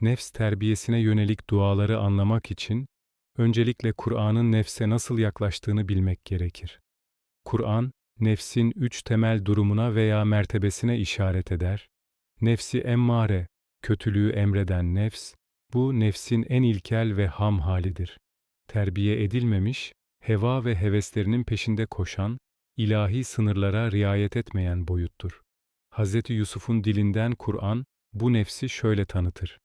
nefs terbiyesine yönelik duaları anlamak için öncelikle Kur'an'ın nefse nasıl yaklaştığını bilmek gerekir. Kur'an, nefsin üç temel durumuna veya mertebesine işaret eder. Nefsi emmare, kötülüğü emreden nefs, bu nefsin en ilkel ve ham halidir. Terbiye edilmemiş, heva ve heveslerinin peşinde koşan, ilahi sınırlara riayet etmeyen boyuttur. Hz. Yusuf'un dilinden Kur'an, bu nefsi şöyle tanıtır.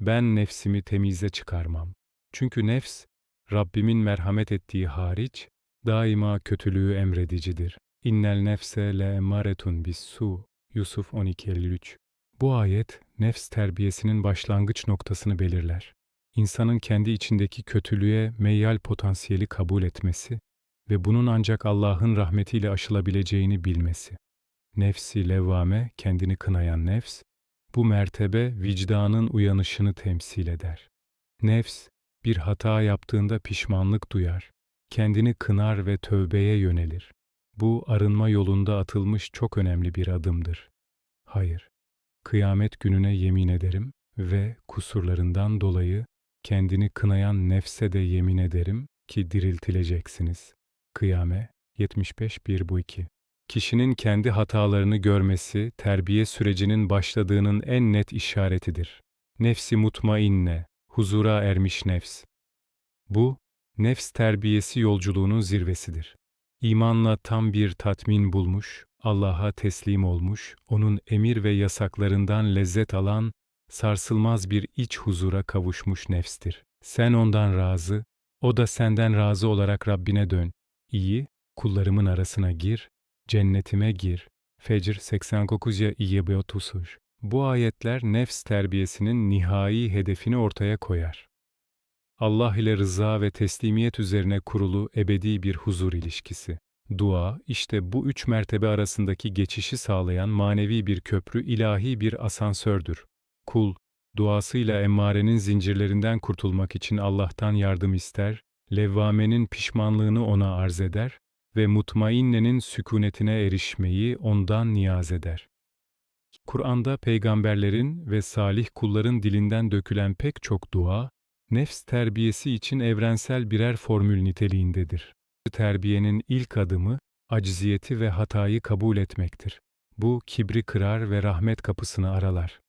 Ben nefsimi temize çıkarmam. Çünkü nefs, Rabbimin merhamet ettiği hariç, daima kötülüğü emredicidir. İnnel nefse le emaretun bis su. Yusuf 12.53 Bu ayet, nefs terbiyesinin başlangıç noktasını belirler. İnsanın kendi içindeki kötülüğe meyyal potansiyeli kabul etmesi ve bunun ancak Allah'ın rahmetiyle aşılabileceğini bilmesi. Nefsi levvame, kendini kınayan nefs, bu mertebe vicdanın uyanışını temsil eder. Nefs, bir hata yaptığında pişmanlık duyar, kendini kınar ve tövbeye yönelir. Bu arınma yolunda atılmış çok önemli bir adımdır. Hayır, kıyamet gününe yemin ederim ve kusurlarından dolayı kendini kınayan nefse de yemin ederim ki diriltileceksiniz. Kıyame 75 1 bu 2 Kişinin kendi hatalarını görmesi, terbiye sürecinin başladığının en net işaretidir. Nefsi mutmainne, huzura ermiş nefs. Bu, nefs terbiyesi yolculuğunun zirvesidir. İmanla tam bir tatmin bulmuş, Allah'a teslim olmuş, O'nun emir ve yasaklarından lezzet alan, sarsılmaz bir iç huzura kavuşmuş nefstir. Sen ondan razı, o da senden razı olarak Rabbine dön. İyi, kullarımın arasına gir, cennetime gir. Fecr 89 ya iyi Bu ayetler nefs terbiyesinin nihai hedefini ortaya koyar. Allah ile rıza ve teslimiyet üzerine kurulu ebedi bir huzur ilişkisi. Dua, işte bu üç mertebe arasındaki geçişi sağlayan manevi bir köprü, ilahi bir asansördür. Kul, duasıyla emmarenin zincirlerinden kurtulmak için Allah'tan yardım ister, levvamenin pişmanlığını ona arz eder ve mutmainnenin sükunetine erişmeyi ondan niyaz eder. Kur'an'da peygamberlerin ve salih kulların dilinden dökülen pek çok dua, nefs terbiyesi için evrensel birer formül niteliğindedir. Terbiyenin ilk adımı, acziyeti ve hatayı kabul etmektir. Bu, kibri kırar ve rahmet kapısını aralar.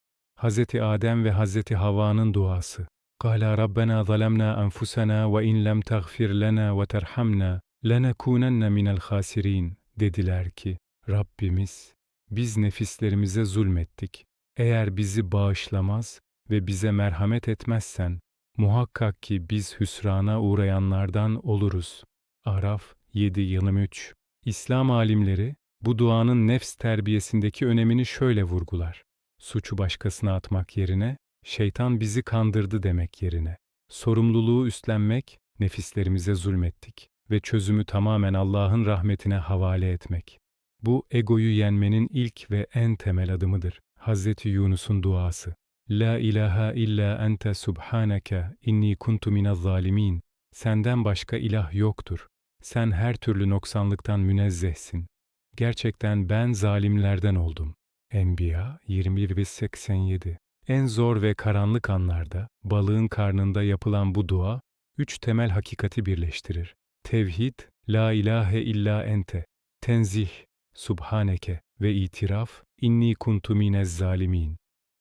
Hz. Adem ve Hz. Havva'nın duası. قَالَ رَبَّنَا ظَلَمْنَا أَنفُسَنَا وَإِنْ لَمْ تَغْفِرْ لَنَا وَتَرْحَمْنَا لَنَكُونَنَّ مِنَ الْخَاسِرِينَ Dediler ki, Rabbimiz, biz nefislerimize zulmettik. Eğer bizi bağışlamaz ve bize merhamet etmezsen, muhakkak ki biz hüsrana uğrayanlardan oluruz. Araf 7-23 İslam alimleri, bu duanın nefs terbiyesindeki önemini şöyle vurgular. Suçu başkasına atmak yerine, şeytan bizi kandırdı demek yerine. Sorumluluğu üstlenmek, nefislerimize zulmettik ve çözümü tamamen Allah'ın rahmetine havale etmek. Bu egoyu yenmenin ilk ve en temel adımıdır. Hazreti Yunus'un duası. La ilaha illa ente subhaneke inni kuntu minez zalimin. Senden başka ilah yoktur. Sen her türlü noksanlıktan münezzehsin. Gerçekten ben zalimlerden oldum. Enbiya 21 ve 87 En zor ve karanlık anlarda, balığın karnında yapılan bu dua, üç temel hakikati birleştirir. Tevhid, la ilahe illa ente, tenzih, subhaneke ve itiraf, inni kuntu minez zalimin.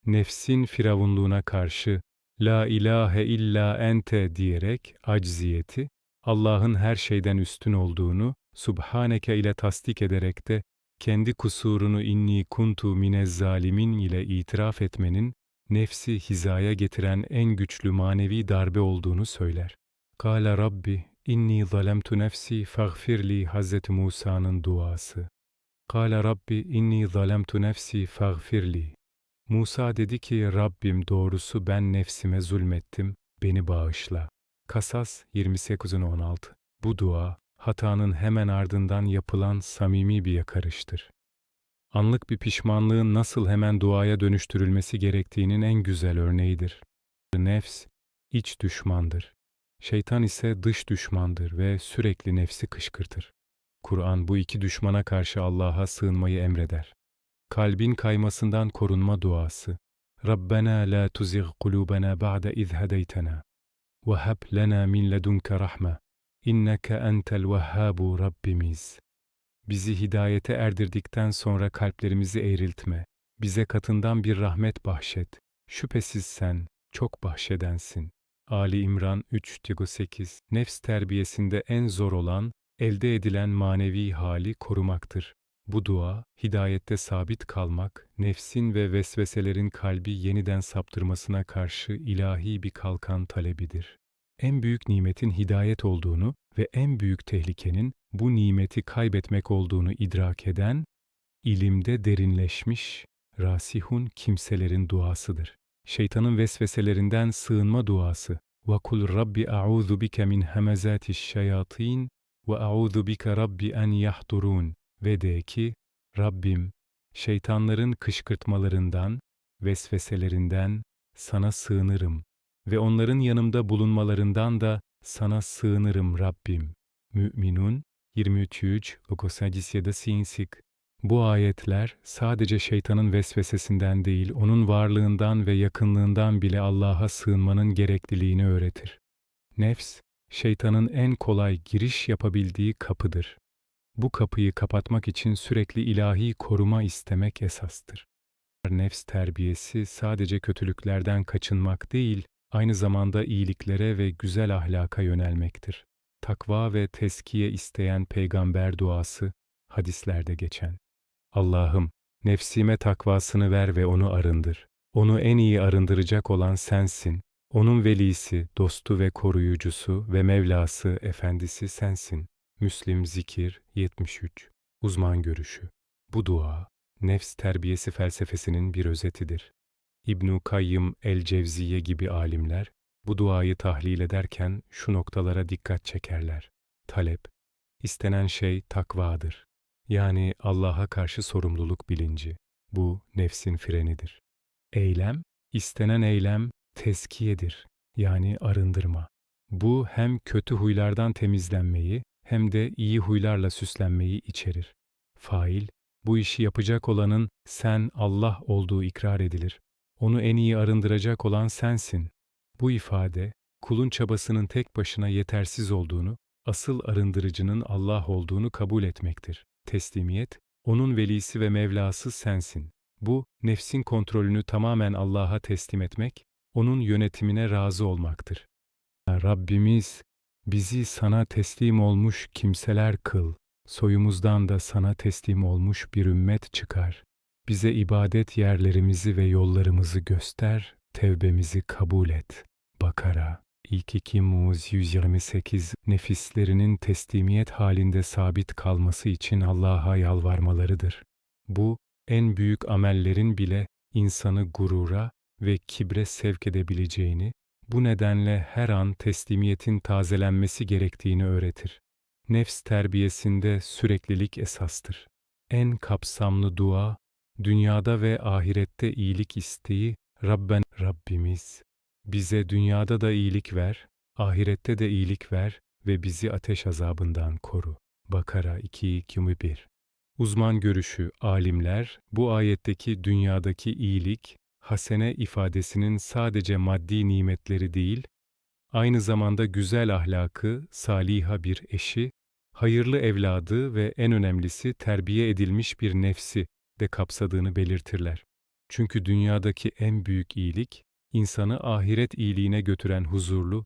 Nefsin firavunluğuna karşı, la ilahe illa ente diyerek acziyeti, Allah'ın her şeyden üstün olduğunu, subhaneke ile tasdik ederek de kendi kusurunu inni kuntu minez zalimin ile itiraf etmenin, nefsi hizaya getiren en güçlü manevi darbe olduğunu söyler. Kâle Rabbi, inni zalemtu nefsi faghfirli Hz. Musa'nın duası. Kâle Rabbi, inni zalemtu nefsi faghfirli. Musa dedi ki, Rabbim doğrusu ben nefsime zulmettim, beni bağışla. Kasas 28-16 Bu dua, hatanın hemen ardından yapılan samimi bir yakarıştır. Anlık bir pişmanlığın nasıl hemen duaya dönüştürülmesi gerektiğinin en güzel örneğidir. Nefs, iç düşmandır. Şeytan ise dış düşmandır ve sürekli nefsi kışkırtır. Kur'an bu iki düşmana karşı Allah'a sığınmayı emreder. Kalbin kaymasından korunma duası. Rabbena la tuzigh kulubena ba'de iz hedeytena ve hab lena min ledunke rahme inneke entel vehhabu Rabbimiz. Bizi hidayete erdirdikten sonra kalplerimizi eğriltme. Bize katından bir rahmet bahşet. Şüphesiz sen çok bahşedensin. Ali İmran 3-8 Nefs terbiyesinde en zor olan, elde edilen manevi hali korumaktır. Bu dua, hidayette sabit kalmak, nefsin ve vesveselerin kalbi yeniden saptırmasına karşı ilahi bir kalkan talebidir. En büyük nimetin hidayet olduğunu ve en büyük tehlikenin bu nimeti kaybetmek olduğunu idrak eden, ilimde derinleşmiş, rasihun kimselerin duasıdır. Şeytanın vesveselerinden sığınma duası. وَقُلْ رَبِّ أَعُوذُ بِكَ مِنْ هَمَزَاتِ الشَّيَاطِينَ وَأَعُوذُ بِكَ رَبِّ أَنْ يَحْضُرُونَ Ve de ki, Rabbim, şeytanların kışkırtmalarından, vesveselerinden sana sığınırım ve onların yanımda bulunmalarından da sana sığınırım Rabbim. Mü'minun 23 5 bu ayetler sadece şeytanın vesvesesinden değil, onun varlığından ve yakınlığından bile Allah'a sığınmanın gerekliliğini öğretir. Nefs, şeytanın en kolay giriş yapabildiği kapıdır. Bu kapıyı kapatmak için sürekli ilahi koruma istemek esastır. Nefs terbiyesi sadece kötülüklerden kaçınmak değil, aynı zamanda iyiliklere ve güzel ahlaka yönelmektir. Takva ve teskiye isteyen peygamber duası, hadislerde geçen. Allah'ım, nefsime takvasını ver ve onu arındır. Onu en iyi arındıracak olan sensin. Onun velisi, dostu ve koruyucusu ve Mevlası, efendisi sensin. Müslim Zikir 73 Uzman Görüşü Bu dua, nefs terbiyesi felsefesinin bir özetidir. İbnü Kayyım el-Cevziye gibi alimler, bu duayı tahlil ederken şu noktalara dikkat çekerler. Talep, istenen şey takvadır. Yani Allah'a karşı sorumluluk bilinci. Bu nefsin frenidir. Eylem, istenen eylem teskiyedir. Yani arındırma. Bu hem kötü huylardan temizlenmeyi hem de iyi huylarla süslenmeyi içerir. Fail, bu işi yapacak olanın sen Allah olduğu ikrar edilir. Onu en iyi arındıracak olan sensin. Bu ifade, kulun çabasının tek başına yetersiz olduğunu, asıl arındırıcının Allah olduğunu kabul etmektir. Teslimiyet, onun velisi ve Mevlası sensin. Bu, nefsin kontrolünü tamamen Allah'a teslim etmek, onun yönetimine razı olmaktır. Rabbimiz, bizi sana teslim olmuş kimseler kıl, soyumuzdan da sana teslim olmuş bir ümmet çıkar. Bize ibadet yerlerimizi ve yollarımızı göster, tevbemizi kabul et. Bakara İlk 2 Muz 128 nefislerinin teslimiyet halinde sabit kalması için Allah'a yalvarmalarıdır. Bu, en büyük amellerin bile insanı gurura ve kibre sevk edebileceğini, bu nedenle her an teslimiyetin tazelenmesi gerektiğini öğretir. Nefs terbiyesinde süreklilik esastır. En kapsamlı dua, dünyada ve ahirette iyilik isteği, Rabben Rabbimiz, bize dünyada da iyilik ver, ahirette de iyilik ver ve bizi ateş azabından koru. Bakara 2-21 Uzman görüşü, alimler, bu ayetteki dünyadaki iyilik, hasene ifadesinin sadece maddi nimetleri değil, aynı zamanda güzel ahlakı, saliha bir eşi, hayırlı evladı ve en önemlisi terbiye edilmiş bir nefsi de kapsadığını belirtirler. Çünkü dünyadaki en büyük iyilik, insanı ahiret iyiliğine götüren huzurlu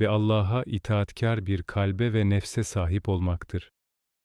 ve Allah'a itaatkar bir kalbe ve nefse sahip olmaktır.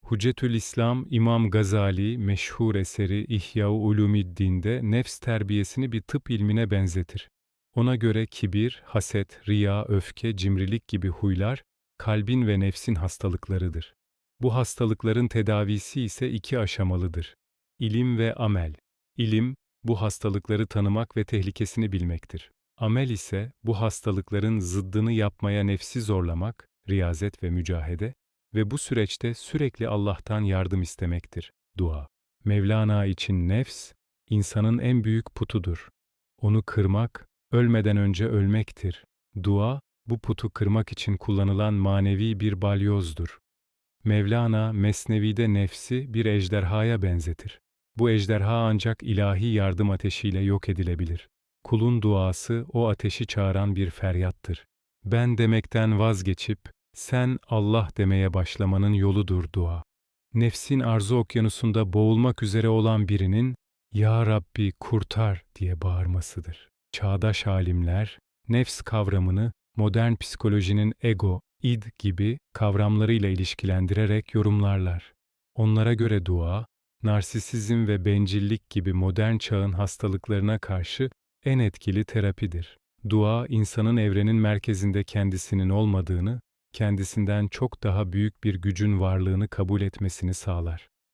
Hucetül İslam İmam Gazali meşhur eseri İhya-u Ulumiddin'de nefs terbiyesini bir tıp ilmine benzetir. Ona göre kibir, haset, riya, öfke, cimrilik gibi huylar kalbin ve nefsin hastalıklarıdır. Bu hastalıkların tedavisi ise iki aşamalıdır. İlim ve amel. İlim, bu hastalıkları tanımak ve tehlikesini bilmektir. Amel ise bu hastalıkların zıddını yapmaya nefsi zorlamak, riyazet ve mücahede ve bu süreçte sürekli Allah'tan yardım istemektir. Dua. Mevlana için nefs, insanın en büyük putudur. Onu kırmak, ölmeden önce ölmektir. Dua, bu putu kırmak için kullanılan manevi bir balyozdur. Mevlana, Mesnevi'de nefsi bir ejderhaya benzetir. Bu ejderha ancak ilahi yardım ateşiyle yok edilebilir. Kulun duası o ateşi çağıran bir feryattır. Ben demekten vazgeçip sen Allah demeye başlamanın yoludur dua. Nefsin arzu okyanusunda boğulmak üzere olan birinin Ya Rabbi kurtar diye bağırmasıdır. Çağdaş alimler nefs kavramını modern psikolojinin ego, id gibi kavramlarıyla ilişkilendirerek yorumlarlar. Onlara göre dua, narsisizm ve bencillik gibi modern çağın hastalıklarına karşı en etkili terapidir. Dua, insanın evrenin merkezinde kendisinin olmadığını, kendisinden çok daha büyük bir gücün varlığını kabul etmesini sağlar.